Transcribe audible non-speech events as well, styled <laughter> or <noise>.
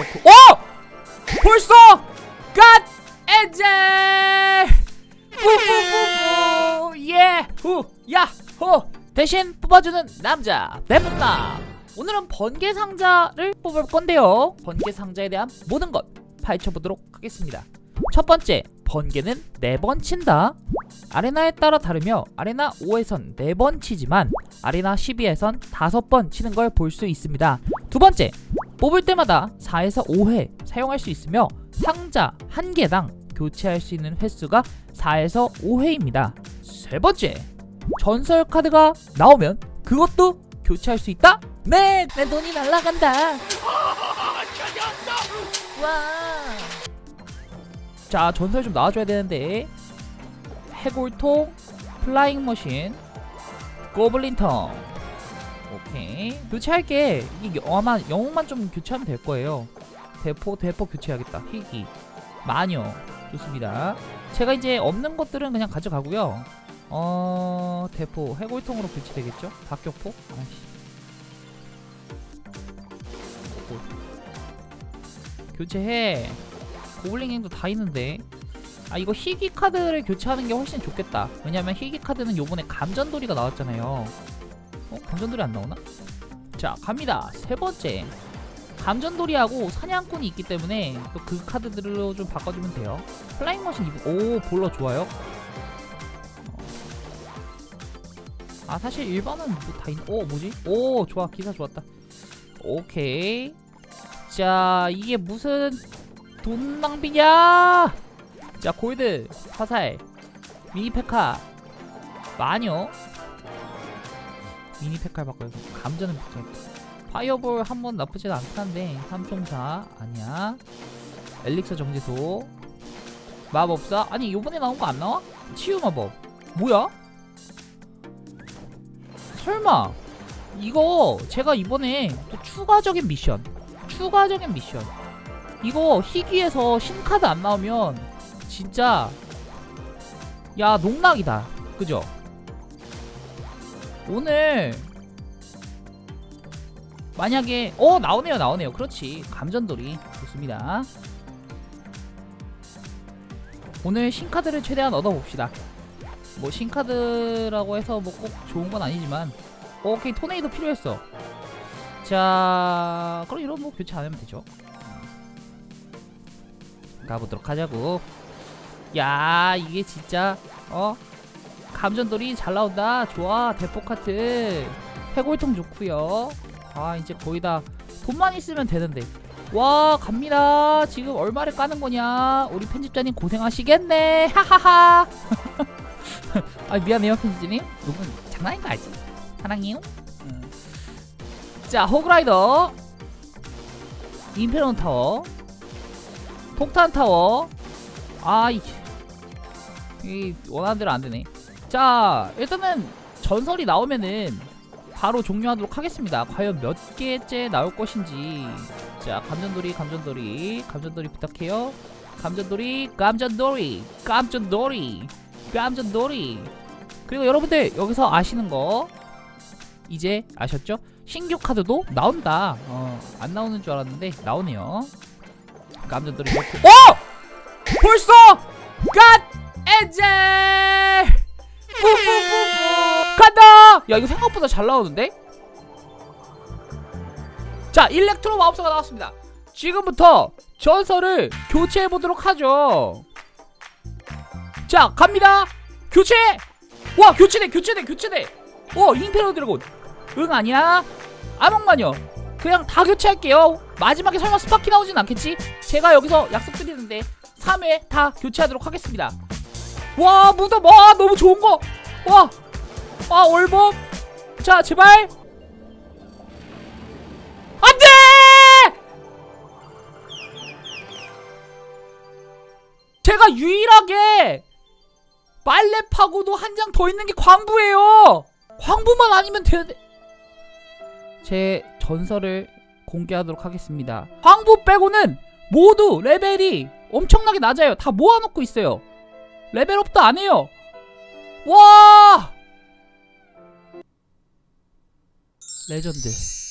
어! 벌써? 갓! 엔젤! 뿌뿌뿌뿌! 예 후 야 호! 대신 뽑아주는 남자 대문남 오늘은 번개 상자를 뽑을 건데요. 번개 상자에 대한 모든 것 파헤쳐 보도록 하겠습니다. 첫 번째 번개는 네 번 친다. 아레나에 따라 다르며 아레나 5에선 4번 치지만 아레나 12에선 5번 치는 걸 볼 수 있습니다. 두 번째 뽑을 때마다 4에서 5회 사용할 수 있으며 상자 한 개당 교체할 수 있는 횟수가 4에서 5회입니다. 세 번째, 전설 카드가 나오면 그것도 교체할 수 있다? 네, 내 돈이 날라간다. 와. 자, 전설 좀 나와줘야 되는데 해골통, 플라잉 머신, 고블린통. 오케이. 교체할게. 이게 영- 아마 영웅만 좀 교체하면 될 거예요. 대포 대포 교체하겠다. 희귀. 마녀. 좋습니다. 제가 이제 없는 것들은 그냥 가져가고요. 어 대포. 해골통으로 교체되겠죠? 박격포? 아이씨. 고- 교체해. 고블링행도 다 있는데. 아 이거 희귀 카드를 교체하는 게 훨씬 좋겠다. 왜냐면 희귀 카드는 요번에 감전돌이가 나왔잖아요 어? 감전돌이 안 나오나? 자 갑니다. 세 번째. 감전돌이하고 사냥꾼이 있기 때문에 또 그 카드들로 좀 바꿔주면 돼요. 플라잉 머신 이오 볼러 좋아요. 어. 아 사실 일반은 뭐다 있... 오 뭐지? 오 좋아. 기사 좋았다. 오케이. 자 이게 무슨 돈 낭비냐? 자 골드 화살 미니 페카 마녀 미니 페칼 바꿔서 감전은 붙여야겠다. 파이어볼 한 번 나쁘지 않다는데 삼총사 아니야. 엘릭서 정지소. 마법사 아니 요번에 나온 거 안 나와? 치유 마법. 뭐야? 설마 이거 제가 이번에 또 추가적인 미션 추가적인 미션. 이거 희귀에서 신카드 안 나오면 진짜 야 농락이다. 그죠? 오늘 만약에 어 나오네요 나오네요. 그렇지. 감전돌이 좋습니다. 오늘 신카드를 최대한 얻어봅시다. 뭐 신카드라고 해서 뭐 꼭 좋은 건 아니지만 어, 오케이 토네이도 필요했어. 자 그럼 이런 뭐 교체 안 하면 되죠. 가보도록 하자고. 야 이게 진짜 어 감전돌이 잘 나온다. 좋아 대포카트. 해골통 좋구요. 아 이제 거의 다 돈만 있으면 되는데. 와 갑니다. 지금 얼마를 까는 거냐? 우리 편집자님 고생하시겠네. 하하하. <laughs> 아 미안해요 편집자님. 녹음 장난인 거 알지? 사랑해요. 음. 자 호그라이더. 임페론 타워. 폭탄 타워. 아이 이 원하는 대로 안 되네 자 일단은 전설이 나오면은 바로 종료하도록 하겠습니다. 과연 몇 개째 나올 것인지. 자 감전돌이 감전돌이 감전돌이 부탁해요. 감전돌이 감전돌이 감전돌이 감전돌이. 그리고 여러분들 여기서 아시는 거 이제 아셨죠? 신규 카드도 나온다. 어, 안 나오는 줄 알았는데 나오네요. 감전돌이. 넣고 어! 벌써! 갓! 엔젤 야 이거 생각보다 잘 나오는데? 자 일렉트로 마법사가 나왔습니다. 지금부터 전설을 교체해 보도록 하죠. 자 갑니다. 교체! 와 교체돼 교체돼 교체돼 오 잉페로 드래곤. 응 아니야. 암흑마녀. 그냥 다 교체할게요. 마지막에 설마 스파키 나오진 않겠지? 제가 여기서 약속드리는데 3회 다 교체하도록 하겠습니다. 와 무덤. 와 너무 좋은 거. 와! 아 얼법 자 제발. 안돼! 제가 유일하게 빨래 파고도 한 장 더 있는 게 광부예요. 광부만 아니면 되는데 제 전설을 공개하도록 하겠습니다. 광부 빼고는 모두 레벨이 엄청나게 낮아요. 다 모아놓고 있어요. 레벨업도 안 해요. 와 레전드